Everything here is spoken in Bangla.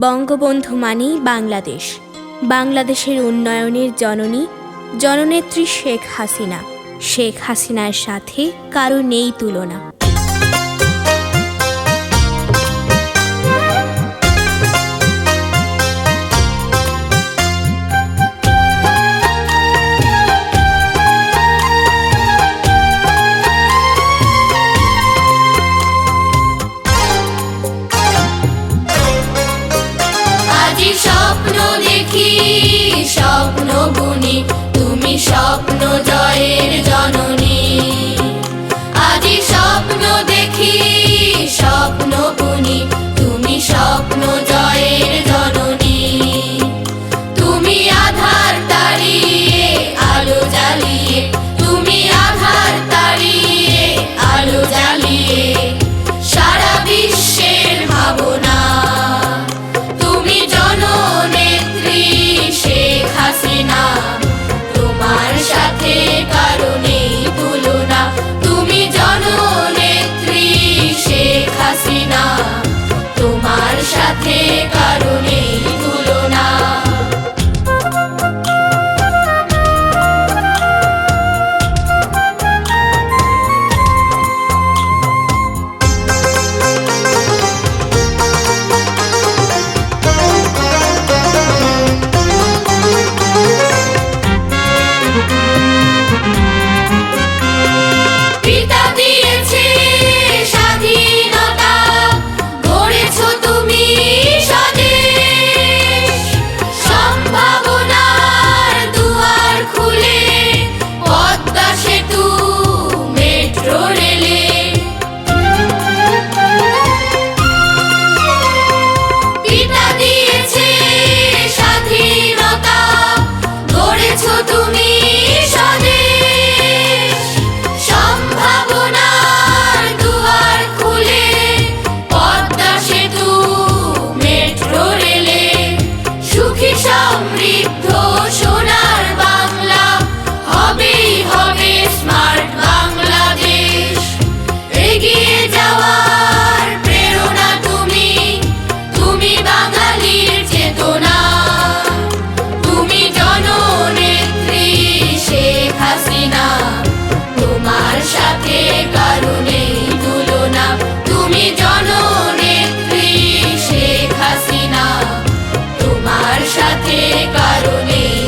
বঙ্গবন্ধু মানেই বাংলাদেশ। বাংলাদেশের উন্নয়নের জননী, জননেত্রী শেখ হাসিনা। শেখ হাসিনার সাথে কারও নেই তুলনা। বাঙালির চেতনা। তুমি জননেত্রী শেখ হাসিনা। তোমার সাথে কারণে তুলনা। তুমি জননেত্রী শেখ হাসিনা। তোমার সাথে কারণে